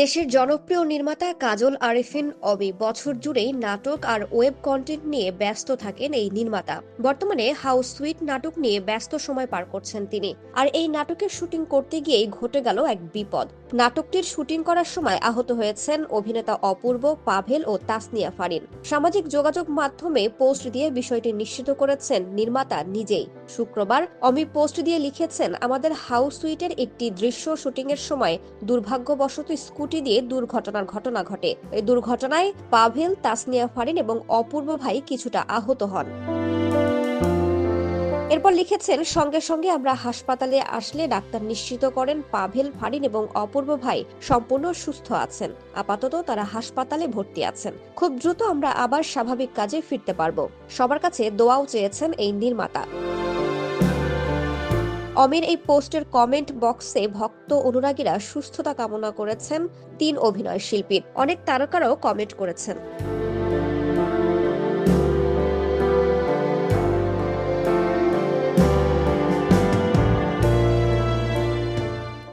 দেশের জনপ্রিয় নির্মাতা কাজল আরেফিন অবি বছর জুড়েই নাটক আর ওয়েব কন্টেন্ট নিয়ে ব্যস্ত থাকেন এই নির্মাতা। বর্তমানে হাউস সুইট নাটক নিয়ে ব্যস্ত সময় পার করছেন তিনি। আর এই নাটকের শুটিং করতে গিয়েই ঘটে গেল এক বিপদ। নাটকটির শুটিং করার সময় আহত হয়েছেন অভিনেতা অপূর্ব পাভেল ও তাসনিয়া ফারিন। সামাজিক যোগাযোগ মাধ্যমে পোস্ট দিয়ে বিষয়টি নিশ্চিত করেছেন নির্মাতা নিজেই। শুক্রবার অমি পোস্ট দিয়ে লিখেছেন, আমাদের হাউস সুইটের একটি দৃশ্য শুটিংয়ের সময় দুর্ভাগ্যবশত স্কুটি দিয়ে দুর্ঘটনার ঘটনা ঘটে। এই দুর্ঘটনায় পাভেল, তাসনিয়া ফারিন এবং অপূর্ব ভাই কিছুটা আহত হন। এরপর লিখেছেন, সঙ্গে সঙ্গে আমরা হাসপাতালে আসলে ডাক্তার নিশ্চিত করেন পাভেল, ফারিন এবং অপূর্ব ভাই সম্পূর্ণ সুস্থ আছেন। আপাতত তারা হাসপাতালে ভর্তি আছেন। খুব দ্রুত আমরা আবার স্বাভাবিক কাজে ফিরতে পারব। সবার কাছে দোয়াও চেয়েছেন এই নির্মাতা। অমির এই পোস্টের কমেন্ট বক্সে ভক্ত অনুরাগীরা সুস্থতা কামনা করেছেন তিন অভিনয় শিল্পীর অনেক তারকারাও কমেন্ট করেছেন।